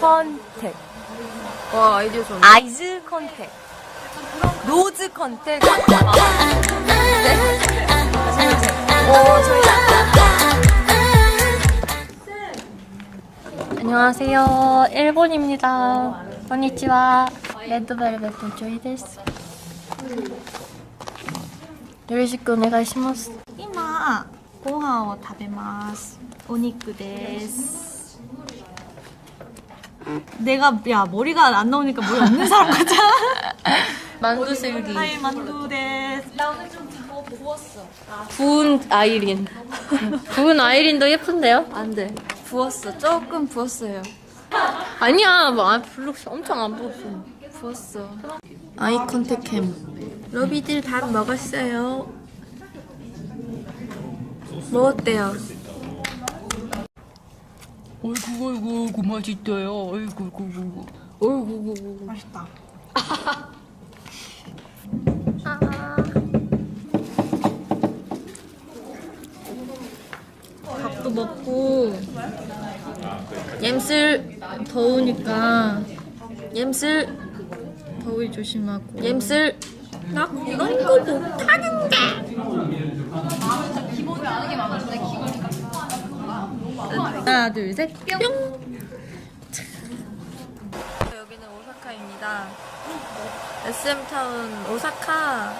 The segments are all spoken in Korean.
컨택. 와 아이디어 좋네. 아이즈 컨택. 노즈 컨택. 네? 오, 저희. 안녕하세요. 일본입니다. konnichiwa. 레드벨벳 조이 데스. よろしくお願いします。今ご飯を食べますお肉です 내가 야 머리가 안 나오니까 머리 없는 사람 같잖아 만두 슬기. 하이 만두 데스 부은 아이린. 부은 아이린도 예쁜데요? 안 돼. 부었어. 조금 부었어요. 아니야, 뭐, 아, 별로 엄청 안 부었어. 부었어. 아이 컨택 캠. 러비들 밥 먹었어요. 뭐 어때요? 어이구, 어이구, 어이구, 맛있어요. 어이구, 어이구, 어이구. 어이구, 어이구. 맛있다 밥도 먹고 옘슬 더우니까 옘슬 더위 조심하고 옘슬 나 이런 거 못하는데 하나 둘셋 뿅 여기는 오사카입니다. SM타운 오사카.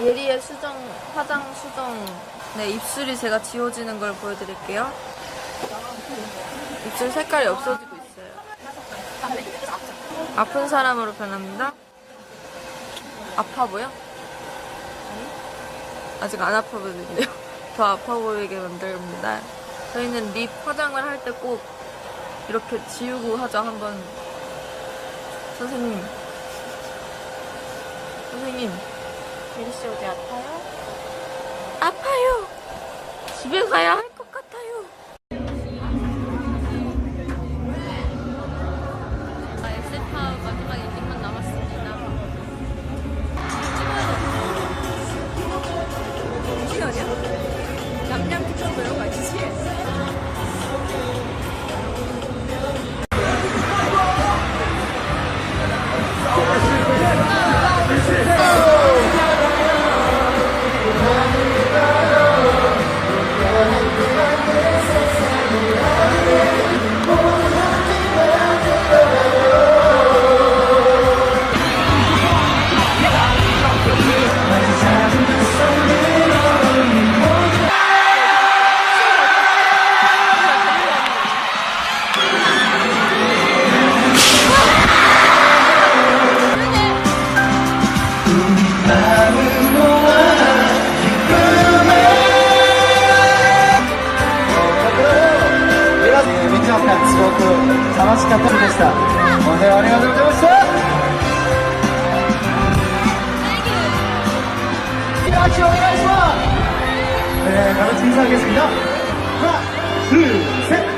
예리의 수정, 화장 수정. 네, 입술이 제가 지워지는 걸 보여드릴게요. 입술 색깔이 없어지고 있어요. 아픈 사람으로 변합니다. 아파 보여? 아직 안 아파 보이는데요. 더 아파 보이게 만듭니다. 저희는 립 화장을 할 때 꼭 이렇게 지우고 하자 한번 선생님 선생님 예리 씨 어디 아파요? 아파요 집에 가야 しかったでした。本当にありがとうございました。拍手お願いします。えー、形小さいですけど、ハッ、ルー、セット